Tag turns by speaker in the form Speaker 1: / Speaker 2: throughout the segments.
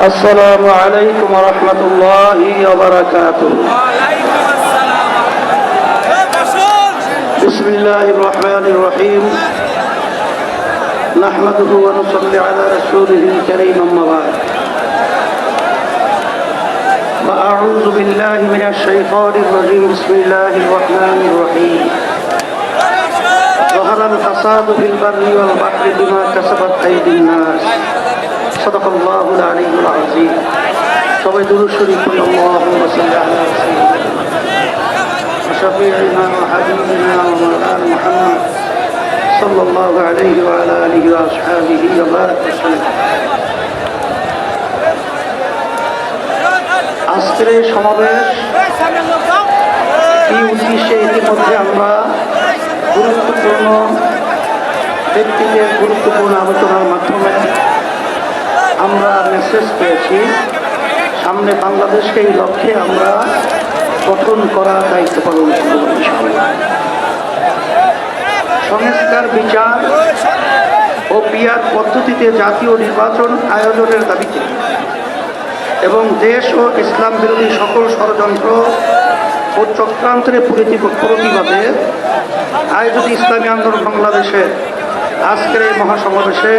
Speaker 1: السلام عليكم ورحمة الله وبركاته. بسم الله الرحمن الرحيم. نحمده ونصلي على رسوله الكريم بعد. وأعوذ بالله من الشيطان الرجيم. بسم الله الرحمن الرحيم. ظهر الفساد في البر والبحر بما كسبت أيدي الناس. সদকাল্লাহুল আলিউল আজিম সবাই দুরুদ শরীফ পড়ি আল্লাহুম্মা সাল্লি আলা সাইয়্যিদিনা শাফিঈনা ওয়া হাবিবিনা ওয়া মাওলানা মুহাম্মদ সাল্লাল্লাহু আলাইহি ওয়া আলা আলিহি ওয়া আসহাবিহি ওয়া বারাক। ওয়াসাল্লাম আজকের এই সমাবেশ এই উদ্দেশ্যে ইতিমধ্যে আমরা গুরুত্বপূর্ণ ব্যক্তিদের গুরুত্বপূর্ণ আলোচনার মাধ্যমে আমরা মেসেজ পেয়েছি। সামনে বাংলাদেশকে এই লক্ষ্যে আমরা গঠন করার দায়িত্ব পালন সংস্কার, বিচার ও পিয়ার পদ্ধতিতে জাতীয় নির্বাচন আয়োজনের দাবিতে এবং দেশ ও ইসলাম বিরোধী সকল ষড়যন্ত্র ও চক্রান্তের প্রতি- প্রতিবাদে আয়োজিত ইসলামী আন্দোলন বাংলাদেশে আজকের এই মহাসমাবেশে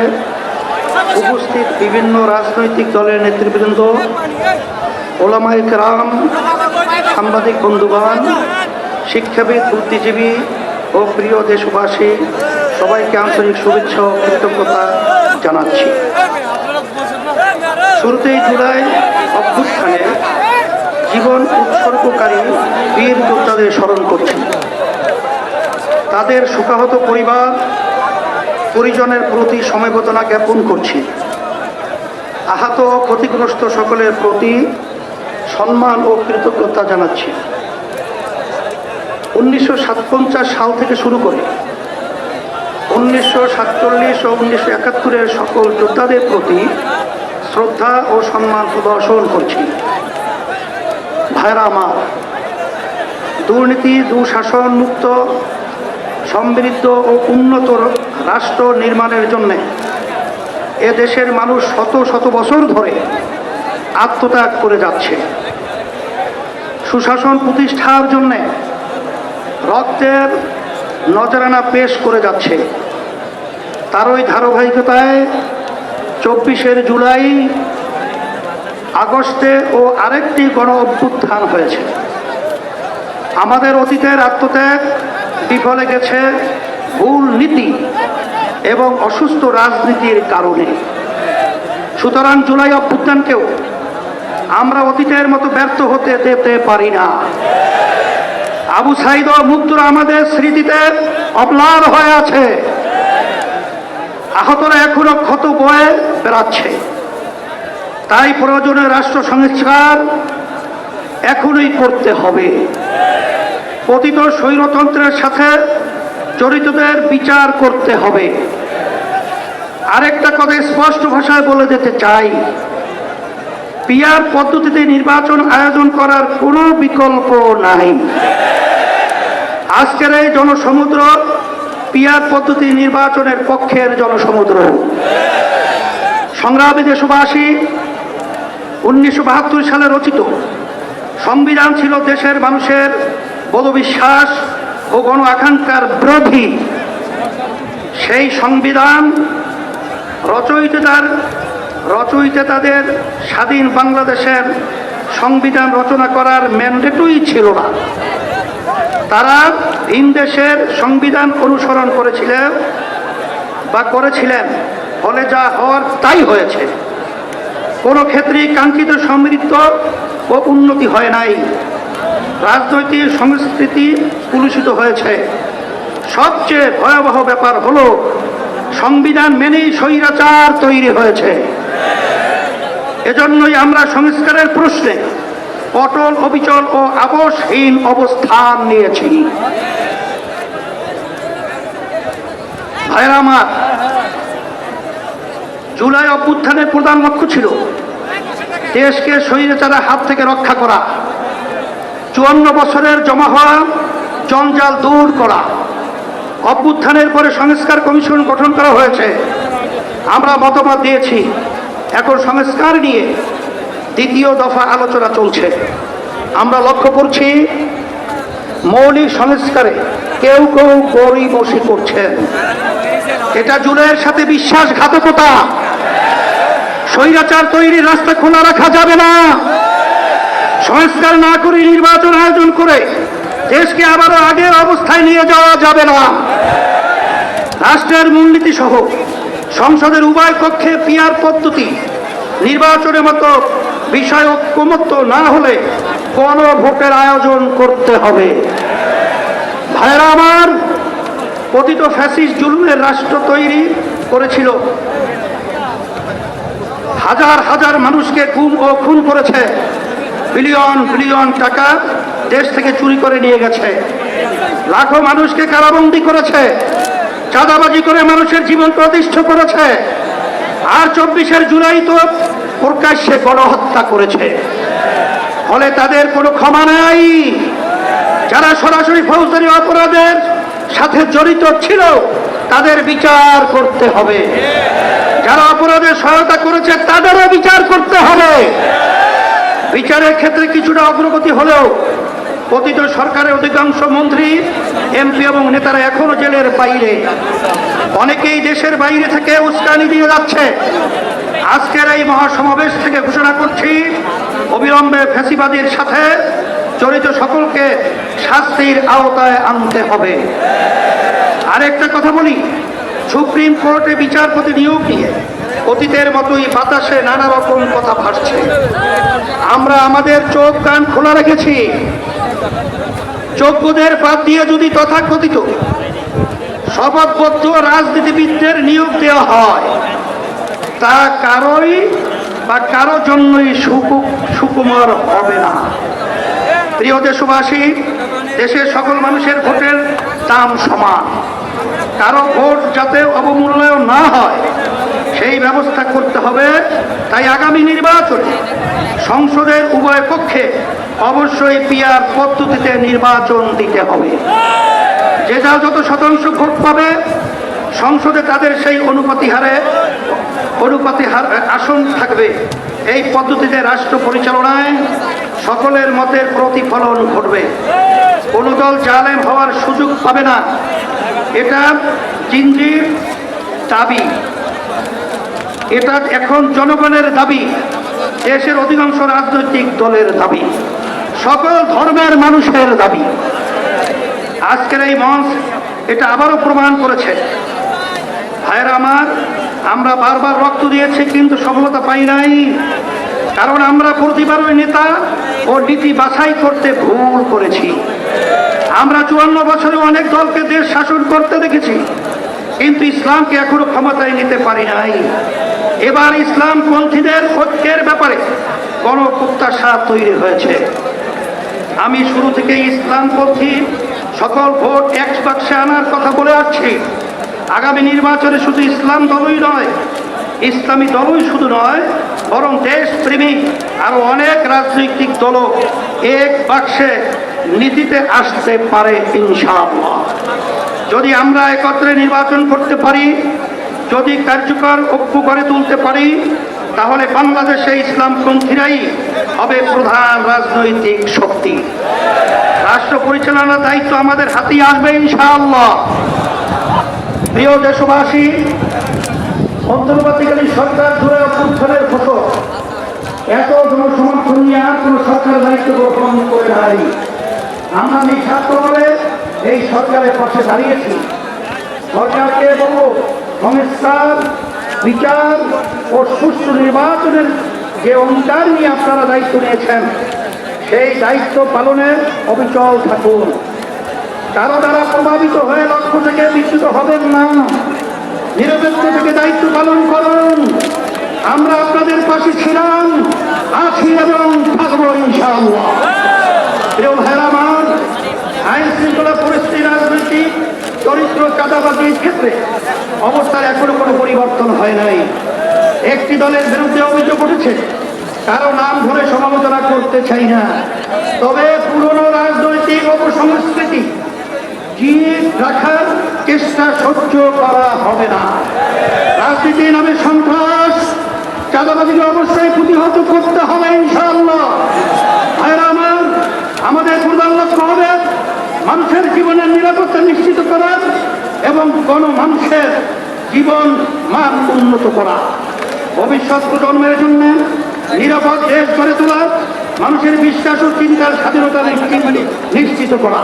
Speaker 1: উপস্থিত বিভিন্ন রাজনৈতিক দলের নেতৃবৃন্দ ওলামাই কেরাম, সাংবাদিক বন্ধুগণ, শিক্ষাবিদ, বুদ্ধিজীবী ও প্রিয় দেশবাসী, সবাইকে আন্তরিক শুভেচ্ছা ও কৃতজ্ঞতা জানাচ্ছি। শুরুতেই জুলাই অভ্যুত্থানে জীবন উৎসর্গকারী বীর যোদ্ধাদের স্মরণ করছি। তাদের শোকাহত পরিবার পরিজনের প্রতি সমবেদনা জ্ঞাপন করছি। আহত ক্ষতিগ্রস্ত সকলের প্রতি সম্মান ও কৃতজ্ঞতা জানাচ্ছি। উনিশশো সাল থেকে শুরু করে উনিশশো সাতচল্লিশ ও উনিশশো একাত্তরের সকল যোদ্ধাদের প্রতি শ্রদ্ধা ও সম্মান প্রদর্শন করছি। ভাইরা আমার, দুর্নীতি, দুঃশাসন, মুক্ত, সমৃদ্ধ ও উন্নত রাষ্ট্র নির্মাণের জন্যে এ দেশের মানুষ শত শত বছর ধরে আত্মত্যাগ করে যাচ্ছে। সুশাসন প্রতিষ্ঠার জন্যে রক্তের নজরানা পেশ করে যাচ্ছে। তারই ধারাবাহিকতায় চব্বিশের জুলাই, আগস্টে ও আরেকটি গণ অভ্যুত্থান হয়েছে। আমাদের অতীতের আত্মত্যাগ বিফলে গেছে ভুল নীতি এবং অসুস্থ রাজনীতির কারণে। সুতরাং জুলাই অভ্যুত্থানকেও আমরা অতীতের মতো ব্যর্থ হতে দিতে পারি না। আবু সাইদ মুগ্ধরা আমাদের স্মৃতিতে অম্লান হয়ে আছে। আহতরা এখনও ক্ষত বয়ে বেড়াচ্ছে। তাই প্রয়োজনে রাষ্ট্র সংস্কার এখনই করতে হবে। পতিত স্বৈরতন্ত্রের সাথে জড়িতদের বিচার করতে হবে। আরেকটা কথা স্পষ্ট ভাষায় বলে দিতে চাই। পিয়ার পদ্ধতিতে নির্বাচন আয়োজন করার কোনো বিকল্প নাই। আজকের এই জনসমুদ্র পিয়ার পদ্ধতি নির্বাচনের পক্ষের জনসমুদ্র। সংগ্রামী দেশবাসী, উনিশশো বাহাত্তর সালে রচিত। সংবিধান ছিল দেশের মানুষের বোধবিশ্বাস ও গণ আকাঙ্ক্ষার বিরোধী, সেই সংবিধান রচয়িতার, রচয়িতাদের স্বাধীন বাংলাদেশের সংবিধান রচনা করার ম্যান্ডেটই ছিল না। তারা ভিন দেশের সংবিধান অনুসরণ করেছিলেন বা করেছিলেন, ফলে যা হওয়ার তাই হয়েছে। কোনো ক্ষেত্রেই কাঙ্ক্ষিত সমৃদ্ধ ও উন্নতি হয় নাই। রাজনৈতিক সংস্কৃতি কুলুষিত হয়েছে। সবচেয়ে ভয়াবহ ব্যাপার হলো, সংবিধান মেনেই স্বৈরাচার তৈরি হয়েছে। এজন্যই আমরা সংস্কারের প্রশ্নে অটল অবিচল ও আবশহীন অবস্থান নিয়েছি। ভাইরা আমার, জুলাই অভ্যুত্থানের প্রধান লক্ষ্য ছিল দেশকে স্বৈরাচারের হাত থেকে রক্ষা করা। চুয়ান্ন বছরের জমা হওয়া জঞ্জাল দূর করা। অভ্যুত্থানের পরে সংস্কার কমিশন গঠন করা হয়েছে। আমরা মতামত দিয়েছি। এখন সংস্কার নিয়ে দ্বিতীয় দফা আলোচনা চলছে। আমরা লক্ষ্য করছি, মৌলিক সংস্কারে কেউ কেউ গড়ি বসে করছেন। এটা জুলের সাথে বিশ্বাসঘাতকতা। স্বৈরাচার তৈরির রাস্তা খোলা রাখা যাবে না। সংস্কার না করে নির্বাচন আয়োজন করে দেশকে আবারও আগের অবস্থায় নিয়ে যাওয়া যাবে না। রাষ্ট্রের মূলনীতি সহ সংসদের উভয় কক্ষে পিয়ার পদ্ধতি নির্বাচনের মতো বিষয় ঐক্যমত্য না হলে কোন ভোটের আয়োজন করতে হবে। ভাইরা আমার, পতিত ফ্যাসিস্ট জুলুমের রাষ্ট্র তৈরি করেছিল। হাজার হাজার মানুষকে গুম ও খুন করেছে। বিলিয়ন বিলিয়ন টাকা দেশ থেকে চুরি করে নিয়ে গেছে। লাখো মানুষকে কারাবন্দি করেছে। চাঁদাবাজি করে মানুষের জীবন প্রতিষ্ঠ করেছে। আর চব্বিশের জুলাই তো প্রকাশ্যে গণহত্যা করেছে। ফলে তাদের কোনো ক্ষমা নাই। যারা সরাসরি ফৌজদারি অপরাধের সাথে জড়িত ছিল, তাদের বিচার করতে হবে। যারা অপরাধের সহায়তা করেছে, তাদেরও বিচার করতে হবে। বিচারের ক্ষেত্রে কিছুটা অগ্রগতি হলেও পতিত সরকারের অধিকাংশ মন্ত্রী, এমপি এবং নেতারা এখনও জেলের বাইরে। অনেকেই দেশের বাইরে থেকে উস্কানি দিয়ে যাচ্ছে। আজকের এই মহাসমাবেশ থেকে ঘোষণা করছি, অবিলম্বে ফ্যাসিবাদীর সাথে জড়িত সকলকে শাস্তির আওতায় আনতে হবে। আরেকটা কথা বলি, সুপ্রিম কোর্টে বিচারপতি নিয়োগ নিয়ে অতীতের মতোই বাতাসে নানা রকম কথা ভাসছে। আমরা আমাদের চোখ কান খোলা রেখেছি। যোগ্যদের বাদ দিয়ে যদি তথাকথিত শপথবদ্ধ রাজনীতিবিদদের নিয়োগ দেওয়া হয়, তা কারোই বা কারও জন্যই সুকু- সুকুমার হবে না। প্রিয় দেশবাসী, দেশের সকল মানুষের ভোটের দাম সমান। কারও ভোট যাতে অবমূল্যায়ন না হয় সেই ব্যবস্থা করতে হবে। তাই আগামী নির্বাচনে সংসদের উভয় পক্ষে অবশ্যই পিয়ার পদ্ধতিতে নির্বাচন দিতে হবে। যে যা যত শতাংশ ভোট পাবে, সংসদে তাদের সেই অনুপাতি হারে, অনুপাতি হার আসন থাকবে। এই পদ্ধতিতে রাষ্ট্র পরিচালনায় সকলের মতের প্রতিফলন ঘটবে। কোনো দল জালেম হওয়ার সুযোগ পাবে না। এটা জিনজির দাবি। এটা এখন জনগণের দাবি। দেশের অধিকাংশ রাজনৈতিক দলের দাবি। সকল ধর্মের মানুষের দাবি। আজকের এই মঞ্চ এটা আবারও প্রমাণ করেছে। ভাইয়েরা আমার, আমরা বারবার রক্ত দিয়েছি, কিন্তু সফলতা পাই নাই। কারণ আমরা প্রতিবারই নেতা ও নীতি বাছাই করতে ভুল করেছি। আমরা চুয়ান্ন বছরে অনেক দলকে দেশ শাসন করতে দেখেছি, কিন্তু ইসলামকে এখনও ক্ষমতায় নিতে পারি নাই। এবার ইসলাম পন্থীদের ঐক্যের ব্যাপারে বড় গণপ্রত্যাশা তৈরি হয়েছে। আমি শুরু থেকে ইসলামপন্থী সকল ভোট এক বাক্সে আনার কথা বলে আসছি। আগামী নির্বাচনে শুধু ইসলাম দলই নয়, ইসলামী দলই শুধু নয়, বরং দেশপ্রেমিক আরও অনেক রাজনৈতিক দলও এক বাক্সে নীতিতে আসতে পারে ইনশাআল্লাহ। যদি আমরা একত্রে নির্বাচন করতে পারি যদি কার্যকর ঐক্য করে তুলতে পারি, তাহলে বাংলাদেশে ইসলাম ইসলামপন্থীরাই হবে প্রধান রাজনৈতিক শক্তি। রাষ্ট্র পরিচালনার দায়িত্ব আমাদের হাতেই আসবে, ইনশাআল্লাহ। প্রিয় দেশবাসী, অন্তর্বর্তীকালীন সরকার ধরে অভ্যুত্থানের ফসল। এত জনসমর্থন নিয়ে আর কোনো সরকার দায়িত্ব গ্রহণ করে নাই। আমরা নিঃস্বার্থভাবে এই সরকারের পাশে দাঁড়িয়েছি। সরকারকে বলব সংস্কার বিচার ও সুষ্ঠু নির্বাচনের যে অঙ্গীকার নিয়ে আপনারা দায়িত্ব নিয়েছেন, সেই দায়িত্ব পালনের অবিচল থাকুন কারও দ্বারা প্রভাবিত হয়ে লক্ষ্য থেকে বিচ্যুত হবেন না। নিরপেক্ষ থেকে দায়িত্ব পালন করুন। আমরা আপনাদের পাশে ছিলাম, আছি এবং থাকব ইনশাআল্লাহ। প্রিয় আইন শৃঙ্খলা পরিস্থিতি রাজনৈতিক চরিত্র চাঁদাবাজির ক্ষেত্রে অবস্থার এখনও কোনো পরিবর্তন হয় নাই। একটি দলের বিরুদ্ধে অভিযোগ উঠেছে, কারও নাম ধরে সমালোচনা করতে চাই না। তবে পুরনো রাজনৈতিক অপসংস্কৃতি জিয়ে রাখার চেষ্টা সহ্য করা হবে না। রাজনীতি নামে সন্ত্রাস, চাঁদাবাজিকে অবশ্যই প্রতিহত করতে হবে ইনশাআল্লাহ। আমার, আমাদের প্রধান লক্ষ্য হবে মানুষের জীবনের নিরাপত্তা নিশ্চিত করা এবং কোন মানুষের জীবন মান উন্নত করা। ভবিষ্যৎ প্রজন্মের জন্য নিরাপদ দেশ গড়ে তোলা, মানুষের বিশ্বাস ও চিন্তার স্বাধীনতা নিশ্চিত করা।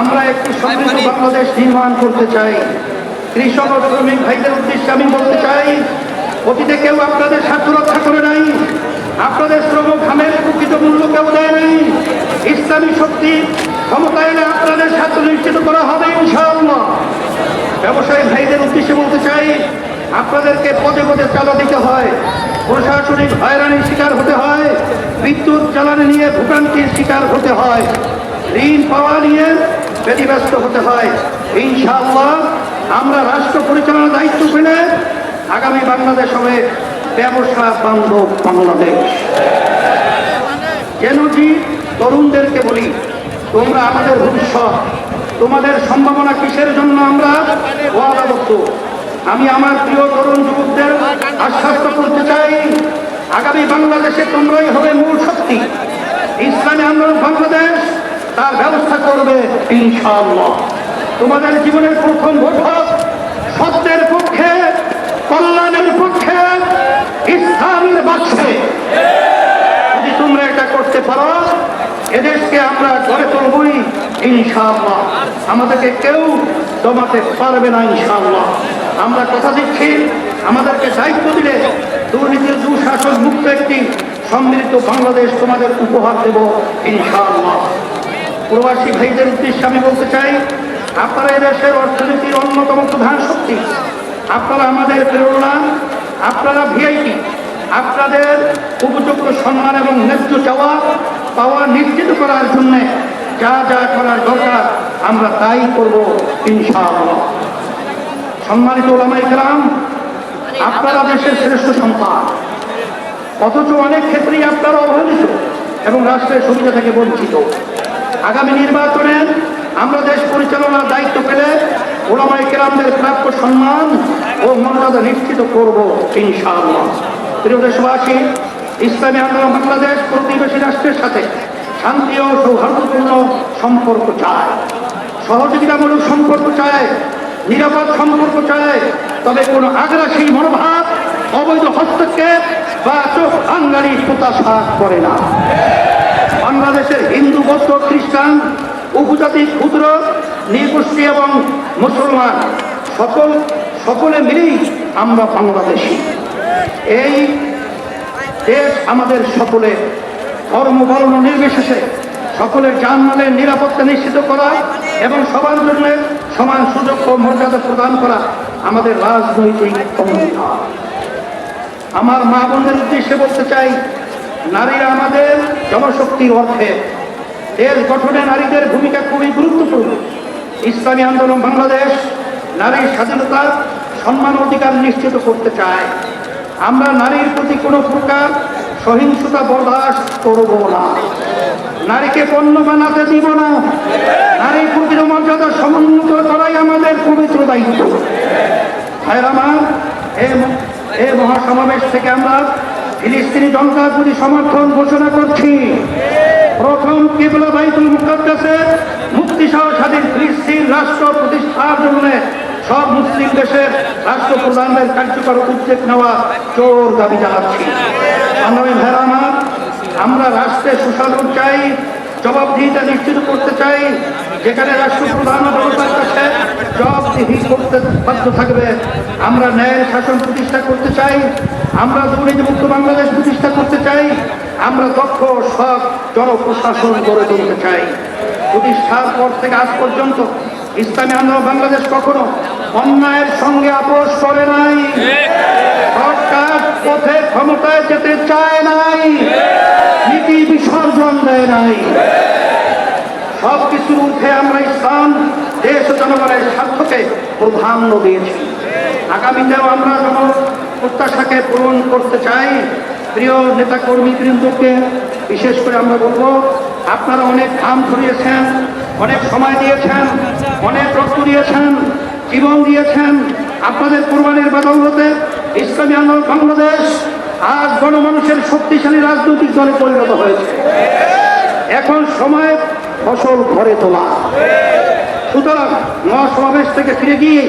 Speaker 1: আমরা একটি সমৃদ্ধ বাংলাদেশ নির্মাণ করতে চাই। কৃষক ও শ্রমিক ভাইদের উদ্দেশ্যে আমি বলতে চাই, অতীতে কেউ আপনাদের স্বার্থ রক্ষা করে নাই, আপনাদের শ্রম ঘামের প্রকৃত মূল্য কেউ দেয় নাই। ইসলামী শক্তি ক্ষমতা আপনাদের স্বার্থ নিশ্চিত করা হবে ইনশাআল্লাহ। ব্যবসায়ী ভাইদের উদ্দেশ্যে বলতে চাই, আপনাদেরকে পদে পদে চালা দিতে হয়। প্রশাসনিক হয়রানির শিকার হতে হয়, বিদ্যুৎ জ্বালানি নিয়ে ভোগান্তির শিকার হতে হয়, ঋণ পাওয়া নিয়ে ব্যতিব্যস্ত হতে হয়। ইনশাআল্লাহ, আমরা রাষ্ট্র পরিচালনার দায়িত্ব পেলে আগামী বাংলাদেশ হবে ব্যবসা বান্ধব বাংলাদেশ। যেন জি, তরুণদেরকে বলি তোমরা আমাদের ভবিষ্যৎ, তোমাদের সম্ভাবনা কিসের জন্য আমরা ওয়াদাবদ্ধ? আমি আমার প্রিয় তরুণ যুবকদের আশ্বস্ত করতে চাই, আগামী বাংলাদেশে তোমরাই হবে মূল শক্তি। ইসলামী আন্দোলন বাংলাদেশ তার ব্যবস্থা করবে, ইনশাআল্লাহ। তোমাদের জীবনের প্রথম বৈঠক সত্যের পক্ষে, কল্যাণের পক্ষে, ইসলামের বাক্সে। যদি তোমরা এটা করতে পারো এদেশকে আমরা গড়ে তুলবই, ইনশাআল্লাহ। আমাদেরকে কেউ দমাতে পারবে না, ইনশাআল্লাহ। আমরা কথা দিচ্ছি, আমাদেরকে দায়িত্ব দিলে দুর্নীতির দুঃশাসন মুক্ত একটি সম্মিলিত বাংলাদেশ তোমাদের উপহার দেব, ইনশাআল্লাহ। প্রবাসী ভাইদের উদ্দেশ্যে আমি বলতে চাই, আপনারা এদেশের অর্থনীতির অন্যতম প্রধান শক্তি। আপনারা আমাদের প্রেরণা, আপনারা ভিআইপি, আপনাদের উপযুক্ত সম্মান এবং ন্যায্য চাওয়া পাওয়া নিশ্চিত করার জন্য যা যা করার দরকার, আমরা তাই করব ইনশাআল্লাহ। সম্মানিত ওলামাই কেরাম, আপনারা দেশের শ্রেষ্ঠ সন্তান অথচ অনেক ক্ষেত্রেই আপনারা অবহেলিত এবং রাষ্ট্রের সুবিধা থেকে বঞ্চিত। আগামী নির্বাচনে আমরা দেশ পরিচালনার দায়িত্ব পেলে ওলামাই কেরামদের প্রাপ্য সম্মান ও মর্যাদা নিশ্চিত করব ইনশাআল্লাহ। প্রিয় দেশবাসী ইসলামী আন্দোলন বাংলাদেশ প্রতিবেশী রাষ্ট্রের সাথে শান্তি ও সৌহার্দ্যপূর্ণ সম্পর্ক চায়। সহযোগিতামূলক সম্পর্ক চায়, নিরাপদ সম্পর্ক চায়, তবে কোনো আগ্রাসী মনোভাব, অবৈধ হস্তক্ষেপ বা চোখ আঙ্গারি প্রত্যাশা করে না। বাংলাদেশের হিন্দু, বৌদ্ধ, খ্রিস্টান উপজাতি ক্ষুদ্র নৃগোষ্ঠী এবং মুসলমান সকল সকলে মিলেই আমরা বাংলাদেশি। এই দেশ আমাদের সকলে ধর্ম নির্বিশেষে সকলের জানমালের নিরাপত্তা নিশ্চিত করা এবং সবার জন্য সমান সুযোগ ও মর্যাদা প্রদান করা আমাদের রাজনৈতিক আমার মা বোনদের উদ্দেশ্যে বলতে চাই, নারীরা আমাদের জনশক্তির অর্থে দেশ গঠনে নারীদের ভূমিকা খুবই গুরুত্বপূর্ণ। ইসলামী আন্দোলন বাংলাদেশ নারীর স্বাধীনতা সম্মান অধিকার নিশ্চিত করতে চায়। আমরা নারীর প্রতি কোনো প্রকার সহিংসতা বরদাস্ত করব না। নারীকে পণ্য বানাতে দিব না। নারীর প্রকৃত মর্যাদা সমুন্নত করাই আমাদের পবিত্র দায়িত্ব। ভাইয়ের আমার এই মহাসমাবেশ থেকে আমরা ফিলিস্তিনি জনতার প্রতি সমর্থন ঘোষণা করছি। প্রথম কিবলা বাইতুল মুক্তি সহ স্বাধীন ফিলিস্তিন রাষ্ট্র প্রতিষ্ঠার জন্য সব মুসলিম দেশের রাষ্ট্র প্রধানদের কার্যকর উদ্যোগ নেওয়া জোর দাবি জানাচ্ছি। আমরা রাষ্ট্রে সুশাসন চাই, জবাবদিহিতা নিশ্চিত করতে চাই, যেখানে রাষ্ট্রপ্রধান জবাবদিহি করতে বাধ্য থাকবে, আমরা ন্যায় শাসন প্রতিষ্ঠা করতে চাই, আমরা দুর্নীতিমুক্ত বাংলাদেশ প্রতিষ্ঠা করতে চাই, আমরা দক্ষ সব জনপ্রশাসন গড়ে তুলতে চাই। প্রতিষ্ঠার পর থেকে আজ পর্যন্ত ইসলামী আন্দোলন বাংলাদেশ কখনো অন্যায়ের সঙ্গে আপোষ করে নাই। সরকার পথে ক্ষমতায় যেতে চায় নাই। নীতি বিসর্জন দেয় নাই। সব কিছুর ঊর্ধ্বে আমরা ইসলাম, দেশ জনগণের স্বার্থকে প্রাধান্য দিয়েছি। আগামীতেও আমরা জন প্রত্যাশাকে পূরণ করতে চাই। প্রিয় নেতা কর্মী বৃন্দকে বিশেষ করে আমরা বলব, আপনারা অনেক ঘাম ধরিয়েছেন, অনেক সময় দিয়েছেন অনেক রক্ত দিয়েছেন, জীবন দিয়েছেন। আপনাদের কোরবানির বদৌলতে ইসলামী আন্দোলন বাংলাদেশ আজ গণমানুষের শক্তিশালী রাজনৈতিক দলে পরিণত হয়েছে। এখন সময় ফসল ঘরে তোলা। সুতরাং মহাসমাবেশ থেকে ফিরে গিয়ে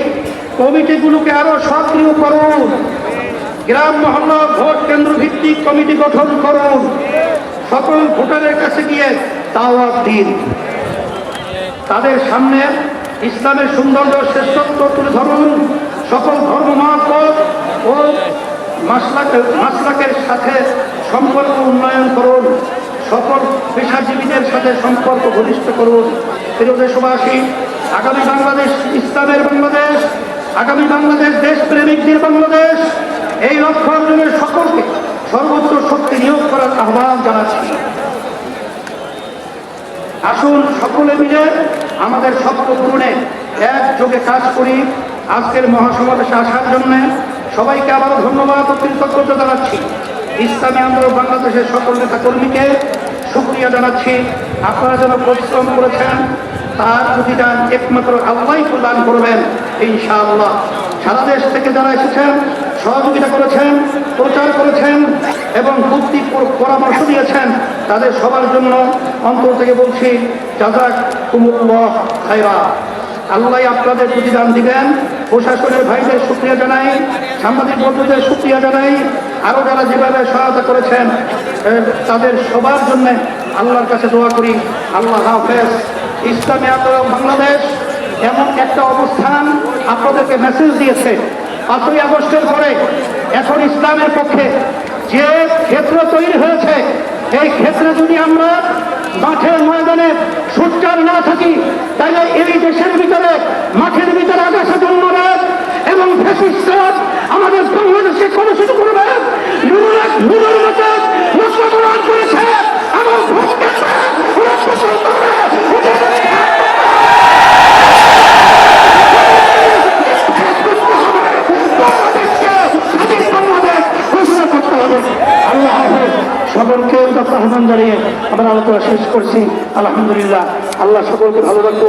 Speaker 1: কমিটিগুলোকে আরও সক্রিয় করুন। গ্রাম মহল্লা ভোট কেন্দ্র ভিত্তিক কমিটি গঠন করুন। সকল ভোটারের কাছে গিয়ে দাওয়াত দিন। তাদের সামনে ইসলামের সৌন্দর্য, শ্রেষ্ঠত্ব তুলে ধরুন। সকল ধর্ম মহাপদ ও মাসলাকের মাসলাকের সাথে সম্পর্ক উন্নয়ন করুন। সকল পেশাজীবীদের সাথে সম্পর্ক ঘনিষ্ঠ করুন। প্রিয় দেশবাসী, আগামী বাংলাদেশ ইসলামের বাংলাদেশ, আগামী বাংলাদেশ দেশপ্রেমিকদের বাংলাদেশ, এই লক্ষ্য অর্জনের সকলকে সর্বোচ্চ শক্তি নিয়োগ করার আহ্বান জানাচ্ছি। আসুন সকলে মিলে আমাদের স্বপ্ন পূরণে একযোগে কাজ করি। আজকের মহাসমাবেশে আসার জন্য সবাইকে আবারও ধন্যবাদ ও কৃতজ্ঞতা জানাচ্ছি। ইসলামী আন্দোলন বাংলাদেশের সকল নেতা কর্মীকে সুক্রিয়া জানাচ্ছি। আপনারা যেন পরিশ্রম করেছেন, তার প্রতিদান একমাত্র আল্লাহ প্রদান করবেন, ইনশাআল্লাহ। সারা দেশ থেকে যারা এসেছেন সহযোগিতা করেছেন, প্রচার করেছেন এবং বুদ্ধি পরামর্শ দিয়েছেন তাদের সবার জন্য। অন্তর থেকে বলছি, জাজাক কুমুল্লাহ খাইরা আল্লাহ আপনাদের প্রতিদান দিবেন। প্রশাসনের ভাইদের সুক্রিয়া জানাই, সাংবাদিক বন্ধুদের সুক্রিয়া জানাই। আরও যারা যেভাবে সহায়তা করেছেন তাদের সবার জন্য আল্লাহর কাছে দোয়া করি। আল্লাহ হাফেজ। ইসলামী আন্দোলন বাংলাদেশ এমন একটা অবস্থান আপনাদেরকে মেসেজ দিয়েছে। পাঁচই আগস্টের পরে এখন ইসলামের পক্ষে যে ক্ষেত্র তৈরি হয়েছে, এই ক্ষেত্রে যদি আমরা মাঠের ময়দানে সুচার না থাকি, তাহলে এই দেশের ভিতরে, মাঠের ভিতরে আকাশে জন্মবে এবং ফ্যাসিস্টরা আমাদের বাংলাদেশে শুরু করবে? নুরুর মতো মুসলমান করেছে আমার ভোট কেন্দ্রে ওরা ফসল করবে। বাংলাদেশকে স্বাধীন বাংলাদেশ ঘোষণা করতে হবে আল্লাহ হাফেজ সকলকে যত আহ্বান জানিয়ে আমরা আলোচনা শেষ করছি। আলহামদুলিল্লাহ আল্লাহ সকলকে ভালো রাখব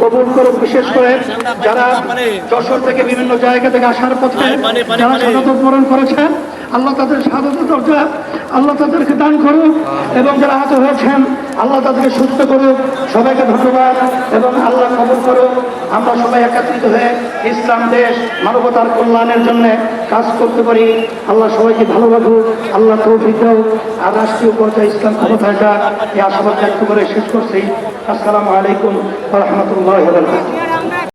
Speaker 1: কবুল করুক বিশেষ করে যারা যশোর থেকে বিভিন্ন জায়গা থেকে আসার পথে যারা স্বাগত বরণ করেছেন আল্লাহ তাদের স্বাগত দরজা, আল্লাহ তাদেরকে দান করুক এবং যারা আহত হয়েছেন, আল্লাহ তাদেরকে সুস্থ করুক। সবাইকে ধন্যবাদ এবং আল্লাহ কবুল করুক। আমরা সবাই একত্রিত হয়ে ইসলাম, দেশ, মানবতার কল্যাণের জন্য কাজ করতে পারি। আল্লাহ সবাইকে ভালো রাখুক, আল্লাহ তৌফিক দাও। আর রাষ্ট্রীয় পর্যায়ে ইসলাম ক্ষমতাটা এই আশাবাদ ব্যক্ত করে শেষ করছি। আসসালামু আলাইকুম রহমতুল্লাহ